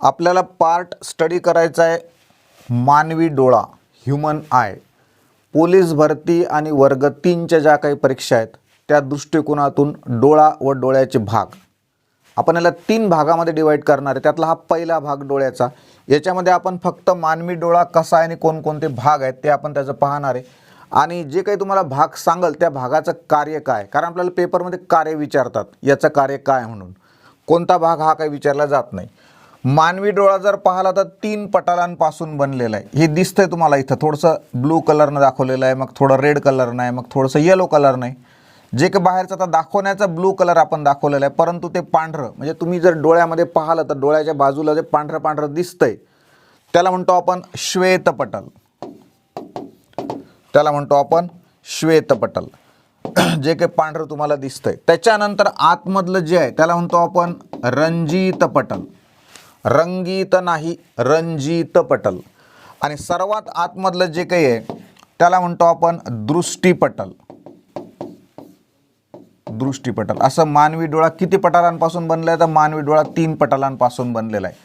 आपल्याला part study करायचा आहे. मानवी डोळा ह्युमन आय पोलीस भरती आणि वर्ग तीनच्या ज्या काही परीक्षा आहेत त्या दृष्टिकोनातून डोळा व डोळ्याचे भाग. आपण याला तीन भागामध्ये डिवाईड करणार आहे. त्यातला हा पहिला भाग डोळ्याचा. याच्यामध्ये आपण फक्त मानवी डोळा कसा आहे आणि कोणकोणते भाग आहेत ते आपण त्याचं पाहणार आहे. आणि जे काही तुम्हाला भाग सांगल त्या भागाचं कार्य काय? कारण आपल्याला पेपरमध्ये कार्य विचारतात. याचं कार्य काय म्हणून? कोणता भाग हा काही विचारला जात नाही. मानवी डोळा जर पाहिला तर तीन पटालांपासून बनलेला आहे. हे दिसतंय तुम्हाला इथं. थोडंसं ब्लू कलरनं दाखवलेलं आहे मग थोडं रेड कलरनं आहे मग थोडंसं येलो कलरनं आहे जे काही बाहेरचं आता दाखवण्याचा ब्लू कलर आपण दाखवलेला आहे परंतु ते पांढरं. म्हणजे तुम्ही जर डोळ्यामध्ये पाहिलं तर डोळ्याच्या बाजूला जे पांढरं पांढरं दिसतंय त्याला म्हणतो आपण श्वेतपटल. त्याला म्हणतो आपण श्वेतपटल. जे काही पांढरं तुम्हाला दिसतंय. त्याच्यानंतर आतमधलं जे आहे त्याला म्हणतो आपण रंजितपटल. रंगीत नाही रंजित पटल. आणि सर्वात आतमधलं जे काही आहे त्याला म्हणतो आपण दृष्टीपटल दृष्टीपटल असं मानवी डोळा किती पटालांपासून बनला आहे तर मानवी डोळा तीन पटलांपासून बनलेला आहे.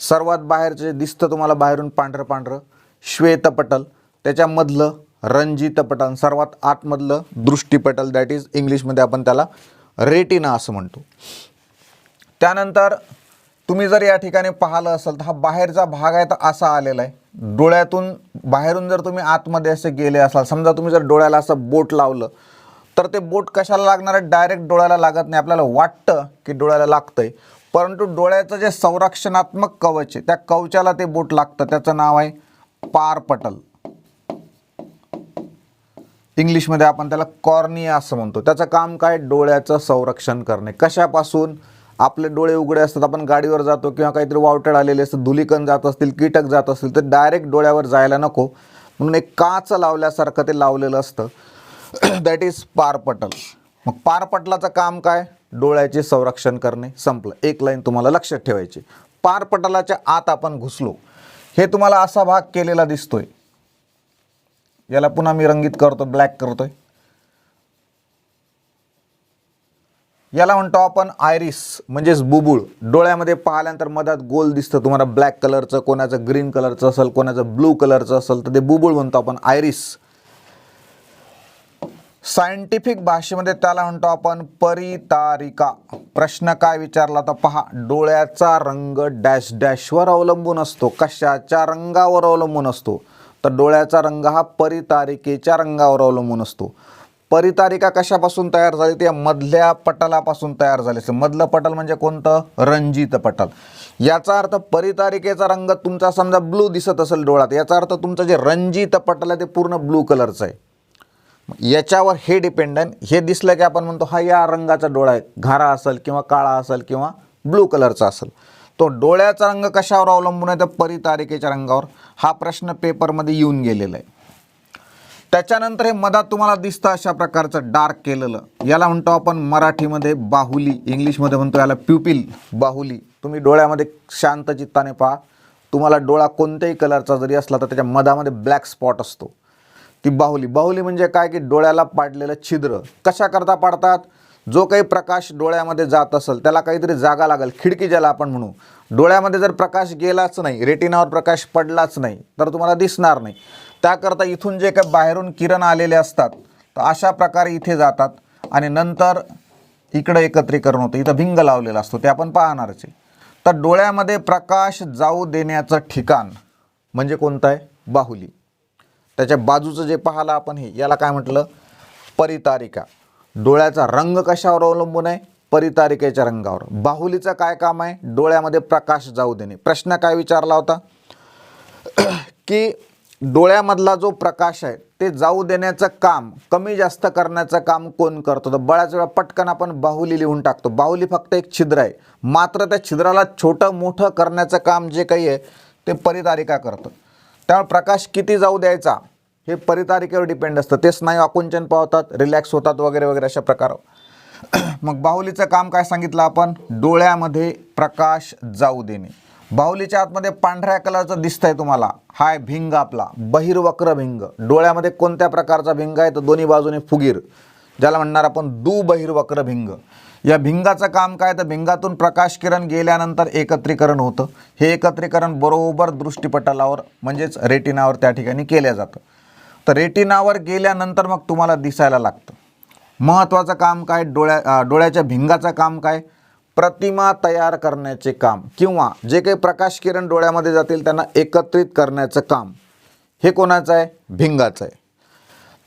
सर्वात बाहेरचे दिसतं तुम्हाला बाहेरून पांढरं पांढरं श्वेतपटल त्याच्यामधलं रंजितपटल सर्वात आतमधलं दृष्टीपटल दॅट इज इंग्लिशमध्ये आपण त्याला रेटिना असं म्हणतो. त्यानंतर तुम्ही जर या ठिकाणी पाहिलं असेल तर हा बाहेरचा भाग आहे तर असा आलेला आहे. डोळ्यातून बाहेरून जर तुम्ही आतमध्ये असे गेले असाल समजा तुम्ही जर डोळ्याला असं बोट लावलं तर ते बोट कशाला लागणार आहे? डायरेक्ट डोळ्याला लागत नाही. आपल्याला वाटतं की डोळ्याला लागतं आहे परंतु डोळ्याचं जे संरक्षणात्मक कवच आहे त्या कवचाला ते बोट लागतं. त्याचं नाव आहे पारपटल. इंग्लिशमध्ये आपण त्याला कॉर्निया असं म्हणतो. त्याचं काम काय? डोळ्याचं संरक्षण करणे. कशापासून? आपले डोळे उघडे असतात आपण गाडीवर जातो किंवा काहीतरी वावटळ आलेले असतं धुलीकण जात असतील कीटक जात असतील तर डायरेक्ट डोळ्यावर जायला नको. म्हणून एक काच लावल्यासारखं ते लावलेलं असतं. That is पारपटल. मग पारपटलाचं काम काय? डोळ्याचे संरक्षण करणे. संपलं. एक लाईन तुम्हाला लक्षात ठेवायची. पारपटलाच्या आत आपण घुसलो. हे तुम्हाला असा भाग केलेला दिसतोय. याला पुन्हा मी रंगीत करतो ब्लॅक करतोय. याला म्हणतो आपण आयरिस म्हणजेच बुबुळ. डोळ्यामध्ये पाहिल्यानंतर मधात गोल दिसतं. तुम्हाला ब्लॅक कलरचं कोणाचं ग्रीन कलरचं असेल कोणाचं ब्लू कलरचं असेल तर ते बुबुळ म्हणतो आपण आयरिस. सायंटिफिक भाषेमध्ये त्याला म्हणतो आपण परितारिका. प्रश्न काय विचारला तर पहा डोळ्याचा रंग डॅश डॅशवर अवलंबून असतो. कशाच्या रंगावर अवलंबून असतो? तर डोळ्याचा रंग हा परितारिकेच्या रंगावर अवलंबून असतो. परितारिका कशापासून तयार झाली? त्या मधल्या पटलापासून तयार झाली. असेल मधलं पटल म्हणजे कोणतं? रंजित पटल. याचा अर्थ परितारिकेचा रंग तुमचा समजा ब्लू दिसत असेल डोळ्यात याचा अर्थ तुमचं जे रंजित पटल आहे ते पूर्ण ब्लू कलरचं आहे. याच्यावर हे डिपेंडंट हे दिसलं की आपण म्हणतो हा या रंगाचा डोळा आहे. घारा असेल किंवा काळा असेल किंवा ब्लू कलरचा असेल. तो डोळ्याचा रंग कशावर अवलंबून आहे? तर परितारिकेच्या रंगावर. हा प्रश्न पेपरमध्ये येऊन गेलेला आहे. त्याच्यानंतर हे मधात तुम्हाला दिसतं अशा प्रकारचं डार्क केलेलं. याला म्हणतो आपण मराठीमध्ये बाहुली. इंग्लिशमध्ये म्हणतो याला प्युपिल बाहुली. तुम्ही डोळ्यामध्ये शांत चित्ताने पहा. तुम्हाला डोळा कोणत्याही कलरचा जरी असला तर त्याच्या मधामध्ये ब्लॅक स्पॉट असतो. ती बाहुली. बाहुली म्हणजे काय? की डोळ्याला पाडलेलं छिद्र. कशा करता पाडतात? जो काही प्रकाश डोळ्यामध्ये जात असेल त्याला काहीतरी जागा लागेल. खिडकी ज्याला आपण म्हणू. डोळ्यामध्ये जर प्रकाश गेलाच नाही रेटिनावर प्रकाश पडलाच नाही तर तुम्हाला दिसणार नाही. त्याकरता इथून जे काही बाहेरून किरण आलेले असतात तर अशा प्रकारे इथे जातात आणि नंतर इकडं एकत्रीकरण होतं. इथं भिंग लावलेला असतो. ते आपण पाहणारच आहे. तर डोळ्यामध्ये प्रकाश जाऊ देण्याचं ठिकाण म्हणजे कोणतं आहे? बाहुली. त्याच्या बाजूचं जे पाहिलं आपण हे याला काय म्हटलं? परितारिका. डोळ्याचा रंग कशावर अवलंबून आहे? परितारिकेच्या रंगावर. बाहुलीचं काय काम आहे? डोळ्यामध्ये प्रकाश जाऊ देणे. प्रश्न काय विचारला होता? की डोळ्यामधला जो प्रकाश आहे ते जाऊ देण्याचं काम कमी जास्त करण्याचं काम कोण करतो? तर बऱ्याच वेळा पटकन आपण बाहुली लिहून टाकतो. बाहुली फक्त एक छिद्र आहे. मात्र त्या छिद्राला छोटं मोठं करण्याचं काम जे काही आहे ते परितारिका करतं. त्यामुळे प्रकाश किती जाऊ द्यायचा हे परितारिकेवर डिपेंड असतं. ते स्नायू आकुंचन पावतात रिलॅक्स होतात वगैरे वगैरे अशा प्रकार मग बाहुलीचं काम काय सांगितलं आपण? डोळ्यामध्ये प्रकाश जाऊ देणे. बाहुलीच्या आतमध्ये पांढऱ्या कलरचं दिसतंय तुम्हाला. हाय भिंग आपला बहिर्वक्र भिंग. डोळ्यामध्ये कोणत्या प्रकारचा भिंग आहे? तर दोन्ही बाजूने फुगीर. ज्याला म्हणणार आपण दु बहिर्वक्र भिंग. या भिंगाचं काम काय? तर भिंगातून प्रकाश किरण गेल्यानंतर एकत्रीकरण होतं. हे एकत्रीकरण बरोबर दृष्टीपटलावर म्हणजेच रेटिनावर त्या ठिकाणी केलं जातं. तर रेटिनावर गेल्यानंतर मग तुम्हाला दिसायला लागतं. महत्त्वाचं काम काय? डोळ्या डोळ्याच्या भिंगाचं काम काय? प्रतिमा तयार करण्याचे काम किंवा जे काही प्रकाश किरण डोळ्यामध्ये जातील त्यांना एकत्रित करण्याचं काम. हे कोणाचं आहे? भिंगाचं आहे.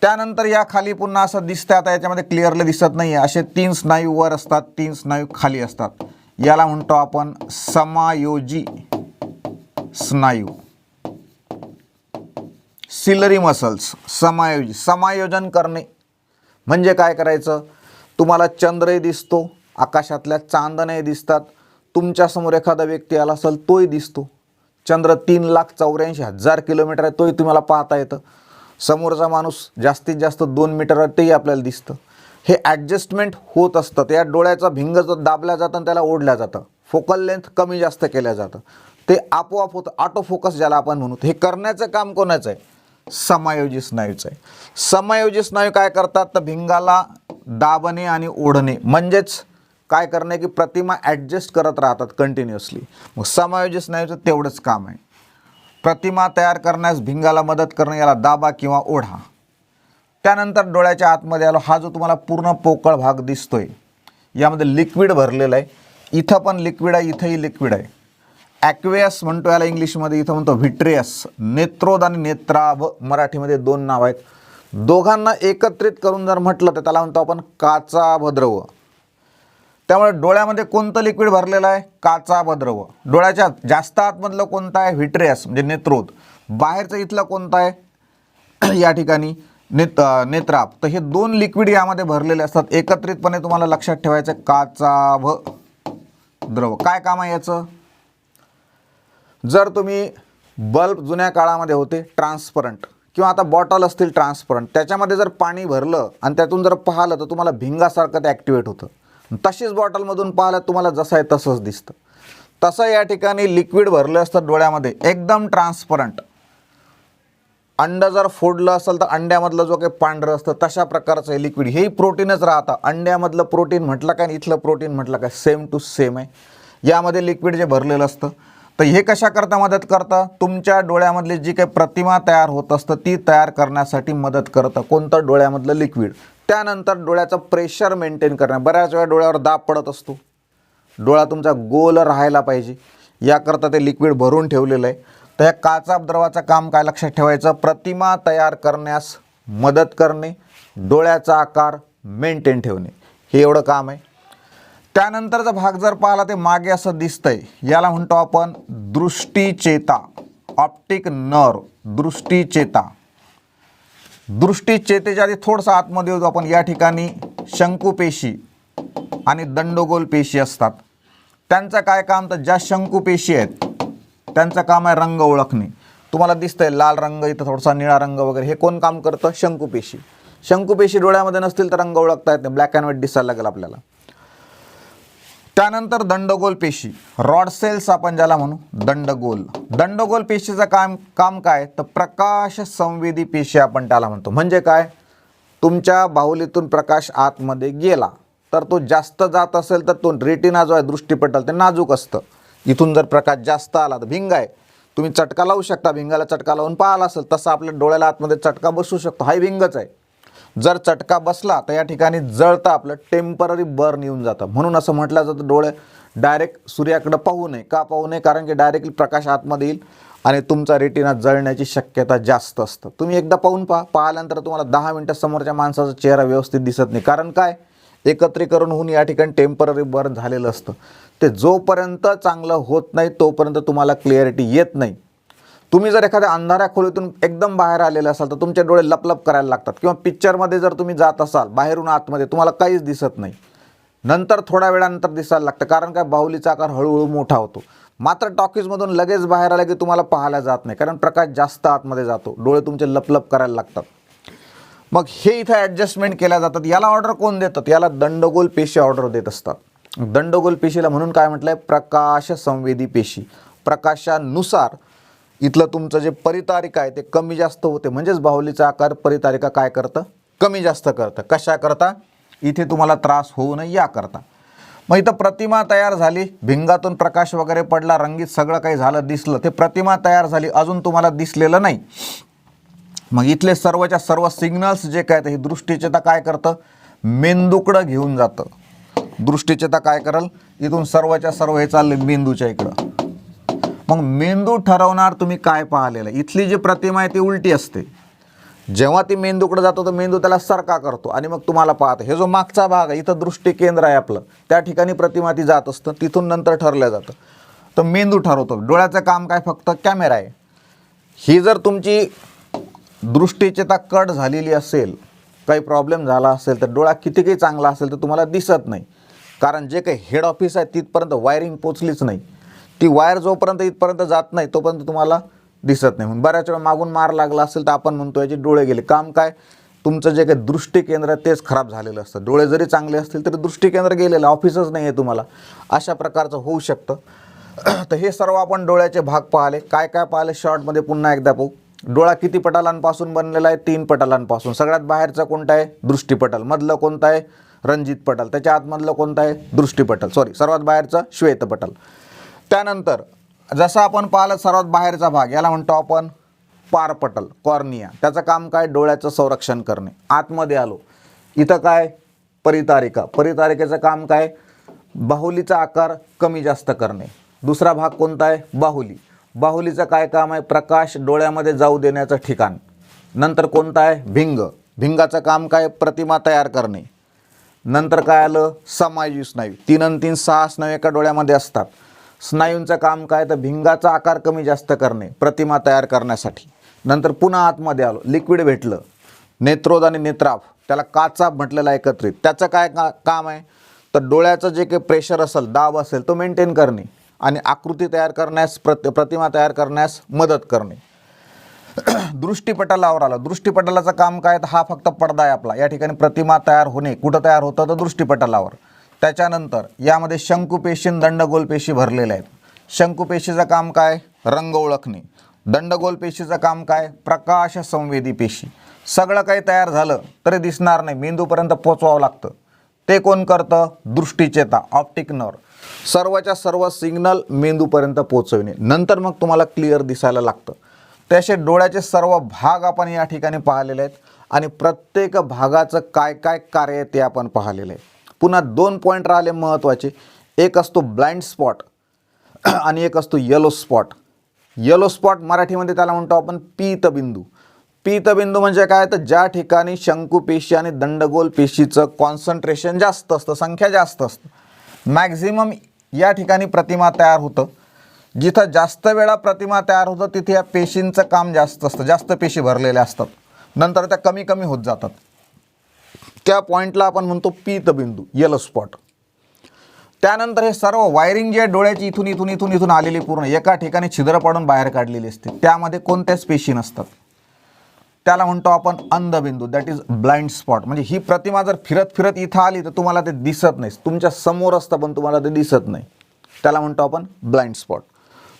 त्यानंतर या खाली पुन्हा असं दिसतं आता याच्यामध्ये क्लिअरली दिसत नाही आहे असे तीन स्नायू वर असतात तीन स्नायू खाली असतात. याला म्हणतो आपण समायोजी स्नायू. सिलरी मसल्स समायोजी. समायोजन करणे म्हणजे काय करायचं? तुम्हाला चंद्रही दिसतो आकाशातल्या चांदण्याही दिसतात. तुमच्यासमोर एखादा व्यक्ती आला असेल तोही दिसतो. चंद्र तीन लाख चौऱ्याऐंशी हजार किलोमीटर आहे तोही तुम्हाला पाहता येतं. समोरचा माणूस जास्तीत जास्त दोन मीटर तेही आपल्याला दिसतं. हे ॲडजस्टमेंट होत असतं या डोळ्याचा भिंग जो दाबल्या जातं आणि त्याला ओढल्या जातं. फोकल लेंथ कमी जास्त केल्या जातं. ते आपोआप होतं. ऑटो फोकस ज्याला आपण म्हणू हे करण्याचं काम कोणाचं आहे? समायोजी स्नायूचं आहे. समायोजी स्नायू काय करतात? तर भिंगाला दाबणे आणि ओढणे. म्हणजेच काय करणे की प्रतिमा ॲडजस्ट करत राहतात कंटिन्युअसली मग समायोजित स्नायूचं तेवढंच काम आहे. प्रतिमा तयार करण्यास भिंगाला मदत करणे याला दाबा किंवा ओढा. त्यानंतर डोळ्याच्या आतमध्ये आलो हा जो तुम्हाला पूर्ण पोकळ भाग दिसतोय यामध्ये लिक्विड भरलेलं आहे. इथं पण लिक्विड आहे इथंही लिक्विड आहे. ॲक्वेअस म्हणतो याला इंग्लिशमध्ये इथं म्हणतो व्हिट्रियस नेत्रोद आणि नेत्राभ मराठीमध्ये दोन नाव आहेत. दोघांना एकत्रित करून जर म्हटलं तर त्याला म्हणतो आपण काचा भद्रव त्यामुळे डोळ्यामध्ये कोणतं लिक्विड भरलेलं आहे? काचा द्रव डोळ्याच्या जास्त आतमधलं कोणतं आहे? व्हिट्रियस म्हणजे नेत्रोत बाहेरचं इथलं कोणतं आहे? या ठिकाणी नेत नेत्राप. तर हे दोन लिक्विड यामध्ये भरलेले असतात. एकत्रितपणे तुम्हाला लक्षात ठेवायचं काचाभ काचा भ द्रव. काय काम आहे याचं? जर तुम्ही बल्ब जुन्या काळामध्ये होते ट्रान्सपरंट किंवा आता बॉटल असतील ट्रान्सपरंट त्याच्यामध्ये जर पाणी भरलं आणि त्यातून जर पाहिलं तर तुम्हाला भिंगासारखं ते ॲक्टिवेट होतं. तशीच बॉटलमधून पाहिलं तुम्हाला जसं आहे तसंच दिसतं. तसं या ठिकाणी लिक्विड भरलं असतं डोळ्यामध्ये एकदम ट्रान्सपरंट अंड जर फोडलं असेल तर अंड्यामधलं जो काही पांढरं असतं तशा प्रकारचं हे लिक्विड हेही प्रोटीनच राहतं. अंड्यामधलं प्रोटीन म्हटलं काय इथलं प्रोटीन म्हटलं काय सेम टू सेम आहे. यामध्ये लिक्विड जे भरलेलं असतं तर हे कशाकरता मदत करतं? तुमच्या डोळ्यामधली जी काही प्रतिमा तयार होत असतं ती तयार करण्यासाठी मदत करतं. कोणतं? डोळ्यामधलं लिक्विड. त्यानंतर डोळ्याचं प्रेशर मेंटेन करणं. बऱ्याच वेळा डोळ्यावर दाब पडत असतो. डोळा तुमचा गोल राहायला पाहिजे. याकरता ते लिक्विड भरून ठेवलेलं आहे. तर ह्या काचा द्रवाचं काम काय लक्षात ठेवायचं? प्रतिमा तयार करण्यास मदत करणे डोळ्याचा आकार मेंटेन ठेवणे. हे एवढं काम आहे. त्यानंतरचा भाग जर पाहिला ते मागे असं दिसतंय. याला म्हणतो आपण दृष्टीचेता ऑप्टिक नर्व दृष्टीचेता. दृष्टीचेतेच्या आधी थोडंसं आतमध्ये होतो आपण. या ठिकाणी शंकुपेशी आणि दंडगोल पेशी असतात. त्यांचं काय काम? तर ज्या शंकुपेशी आहेत त्यांचं काम आहे रंग ओळखणे. तुम्हाला दिसतंय लाल रंग इथं थोडासा निळा रंग वगैरे. हे कोण काम करतं? शंकुपेशी शंकुपेशी डोळ्यामध्ये नसतील तर रंग ओळखता येत नाही. ब्लॅक अँड व्हाईट दिसायला लागेल आपल्याला. त्यानंतर दंडगोल पेशी. रॉड सेल्स आपण ज्याला म्हणू दंडगोल. दंडगोल पेशीचं काम काम काय? तर प्रकाश संवेदी पेशी आपण त्याला म्हणतो. म्हणजे काय? तुमच्या बाहुलीतून प्रकाश आतमध्ये गेला. तर तो जास्त जात असेल तर तो रेटिना जो आहे दृष्टीपटल ते नाजूक असतं. इथून जर प्रकाश जास्त आला तर भिंग आहे. तुम्ही चटका लावू शकता. भिंगाला चटका लावून पाहिला असेल तसं आपल्या डोळ्याला आतमध्ये चटका बसू शकतो. हाही भिंगच आहे. जर चटका बसला तर या ठिकाणी जळतं आपलं टेंपररी बर्न येऊन जातं. म्हणून असं म्हटलं जातं डोळे डायरेक्ट सूर्याकडे पाहू नये. का पाहू नये? कारण की डायरेक्टली प्रकाश आतमध्ये येईल आणि तुमचा रेटिना जळण्याची शक्यता जास्त असतं. तुम्ही एकदा पाहून पहा. पाहिल्यानंतर तुम्हाला दहा मिनटं समोरच्या माणसाचा चेहरा व्यवस्थित दिसत नाही. कारण काय? एकत्रीकरण होऊन या ठिकाणी टेंपररी बर्न झालेलं असतं. ते जोपर्यंत चांगलं होत नाही तोपर्यंत तुम्हाला क्लिअरिटी येत नाही. तुम्ही जर एखाद्या अंधाऱ्या खोलीतून एकदम बाहेर आलेले असाल तर तुमचे डोळे लपलप करायला लागतात. किंवा पिक्चरमध्ये जर तुम्ही जात असाल बाहेरून आतमध्ये तुम्हाला काहीच दिसत नाही. नंतर थोड्या वेळानंतर दिसायला लागतं कारण काय? बाहुलीचा आकार हळूहळू मोठा होतो. मात्र टॉकीजमधून लगेच बाहेर आलं की तुम्हाला पाहायला जात नाही कारण प्रकाश जास्त आतमध्ये जातो. डोळे तुमचे लपलप करायला लागतात. मग हे इथं ॲडजस्टमेंट केल्या जातात. याला ऑर्डर कोण देतात? याला दंडगोल पेशी ऑर्डर देत असतात. दंडगोल पेशीला म्हणून काय म्हटलंय? प्रकाश संवेदी पेशी. प्रकाशानुसार इथलं तुमचं जे परितारिका आहे ते कमी जास्त होते. म्हणजेच बाहुलीचा आकार परितारिका काय करतं? कमी जास्त करतं. कशा करता? इथे तुम्हाला त्रास होऊ नये याकरता मग इथं प्रतिमा तयार झाली. भिंगातून प्रकाश वगैरे पडला रंगीत सगळं काही झालं दिसलं. ते प्रतिमा तयार झाली. अजून तुम्हाला दिसलेलं नाही. मग इथले सर्वच्या सर्व सिग्नल्स जे काय आहेत, हे दृष्टीचेता काय करतं? मेंदूकडं घेऊन जातं. दृष्टीचेता काय करल? इथून सर्वच्या सर्व हे चालले मेंदूच्या इकडं. मग मेंदू ठरवणार तुम्ही काय पाहिलेलं? इथली जी प्रतिमा आहे ती उलटी असते. जेव्हा ती मेंदूकडे जातो तर मेंदू त्याला सरका करतो आणि मग तुम्हाला पाहतं. हे जो मागचा भाग आहे इथं दृष्टी केंद्र आहे आपलं. त्या ठिकाणी प्रतिमा ती जात असतं तिथून नंतर ठरलं जातं. तर मेंदू ठरवतो. डोळ्याचं काम काय? फक्त कॅमेरा आहे. ही जर तुमची दृष्टीचेता कट झालेली असेल काही प्रॉब्लेम झाला असेल तर डोळा किती काही चांगला असेल तर तुम्हाला दिसत नाही. कारण जे काही हेड ऑफिस आहे तिथपर्यंत वायरिंग पोचलीच नाही. ती वायर जोपर्यंत इथपर्यंत जात नाही तोपर्यंत तुम्हाला दिसत नाही. म्हणून बऱ्याच वेळा मागून मार लागला असेल तर आपण म्हणतो याचे डोळे गेले. काम काय? तुमचं जे काही दृष्टिकेंद्र आहे तेच खराब झालेलं असतं. डोळे जरी चांगले असतील तरी दृष्टिकेंद्र गेलेलं ऑफिसच नाही आहे तुम्हाला. अशा प्रकारचं होऊ शकतं. तर हे सर्व आपण डोळ्याचे भाग पाहिले. काय काय पाहिले? शॉर्टमध्ये पुन्हा एकदा पाहू. डोळा किती पटालांपासून बनलेला आहे? तीन पटालांपासून. सगळ्यात बाहेरचा कोणता आहे? दृष्टीपटल मधलं कोणतं आहे? रणजित पटल. त्याच्या आतमधलं कोणतं आहे? दृष्टीपटल सॉरी सर्वात बाहेरचं श्वेतपटल त्यानंतर जसं आपण पाहिलं सर्वात बाहेरचा भाग याला म्हणतो आपण पारपटल कॉर्निया. त्याचं काम काय? डोळ्याचं संरक्षण करणे. आतमध्ये आलो. इथं काय? परितारिका. परितारिकेचं काम काय? बाहुलीचा आकार कमी जास्त करणे. दुसरा भाग कोणता आहे? बाहुली. बाहुलीचं काय काम आहे? प्रकाश डोळ्यामध्ये जाऊ देण्याचं ठिकाण. नंतर कोणतं आहे? भिंग. भिंगाचं काम काय? प्रतिमा तयार करणे. नंतर काय आलं? समायोजी स्नायू. तीन आणि तीन सहा स्नायू एका डोळ्यामध्ये असतात. स्नायूंचं काम काय? तर भिंगाचा आकार कमी जास्त करणे प्रतिमा तयार करण्यासाठी. नंतर पुन्हा आतमध्ये आलो लिक्विड भेटलं. नेत्रोद आणि नेत्राफ त्याला काचा म्हटलेला एकत्रित. त्याचं काय का काम आहे? तर डोळ्याचं जे काही प्रेशर असेल दाब असेल तो मेंटेन करणे आणि आकृती तयार करण्यास प्रत प्रतिमा तयार करण्यास मदत करणे. दृष्टीपटलावर आलं. दृष्टीपटलाचं काम काय? तर हा फक्त पडदा आहे आपला. या ठिकाणी प्रतिमा तयार होणे. कुठं तयार होतं? तर दृष्टीपटलावर. त्याच्यानंतर यामध्ये शंकुपेशी दंडगोल पेशी भरलेल्या आहेत. शंकुपेशीचं काम काय? रंग ओळखणे. दंडगोल पेशीचं काम काय? प्रकाश संवेदी पेशी. सगळं काही तयार झालं तरी दिसणार नाही. मेंदूपर्यंत पोचवावं लागतं. ते कोण करतं? दृष्टीचेता ऑप्टिक नर. सर्वच्या सर्व सिग्नल मेंदूपर्यंत पोचविणे. नंतर मग तुम्हाला क्लिअर दिसायला लागतं. तसे डोळ्याचे सर्व भाग आपण या ठिकाणी पाहिलेले आहेत आणि प्रत्येक भागाचं काय काय कार्य आहे ते आपण पाहिलेलं आहे पुन्हा दोन पॉईंट राहिले महत्त्वाचे एक असतो ब्लाइंड स्पॉट आणि एक असतो येलो स्पॉट येलो स्पॉट मराठीमध्ये त्याला म्हणतो आपण पीतबिंदू पीतबिंदू म्हणजे काय? तर ज्या ठिकाणी शंकुपेशी आणि दंडगोल पेशीचं कॉन्सन्ट्रेशन जास्त असतं संख्या जास्त असतं. मॅक्झिमम या ठिकाणी प्रतिमा तयार होतं. जिथं जास्त वेळा प्रतिमा तयार होतं तिथे या पेशींचं काम जास्त असतं. जास्त पेशी भरलेल्या असतात. नंतर त्या कमी कमी होत जातात. त्या पॉईंटला आपण म्हणतो पीतबिंदू येलो स्पॉट त्यानंतर हे सर्व वायरिंग जे आहे डोळ्याची इथून इथून इथून इथून आलेली पूर्ण एका ठिकाणी छिद्र पाडून बाहेर काढलेली असते. त्यामध्ये कोणत्याच पेशी नसतात. त्याला म्हणतो आपण अंधबिंदू दॅट इज ब्लाइंड स्पॉट म्हणजे ही प्रतिमा जर फिरत फिरत इथं आली तर तुम्हाला ते दिसत नाही. तुमच्यासमोर असतं पण तुम्हाला ते दिसत नाही. त्याला म्हणतो आपण ब्लाइंड स्पॉट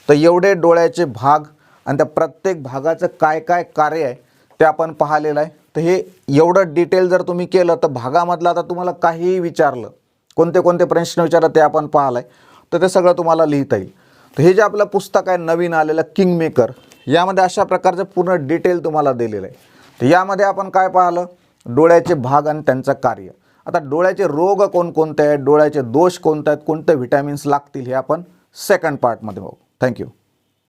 तर एवढे डोळ्याचे भाग आणि त्या प्रत्येक भागाचं काय काय कार्य आहे ते आपण पाहिलेलं आहे. तर हे एवढं डिटेल जर तुम्ही केलं तर भागामधलं आता तुम्हाला काहीही विचारलं कोणते कोणते प्रश्न विचारलं ते आपण पाहिलं आहे तर ते सगळं तुम्हाला लिहिता येईल. तर हे जे आपलं पुस्तक आहे नवीन आलेलं किंग मेकर यामध्ये अशा प्रकारचं पूर्ण डिटेल तुम्हाला दिलेलं आहे. तर यामध्ये आपण काय पाहिलं? डोळ्याचे भाग आणि त्यांचं कार्य. आता डोळ्याचे रोग कोणकोणते आहेत? डोळ्याचे दोष कोणते आहेत? कोणते व्हिटॅमिन्स लागतील हे आपण सेकंड पार्टमध्ये बघू. थँक्यू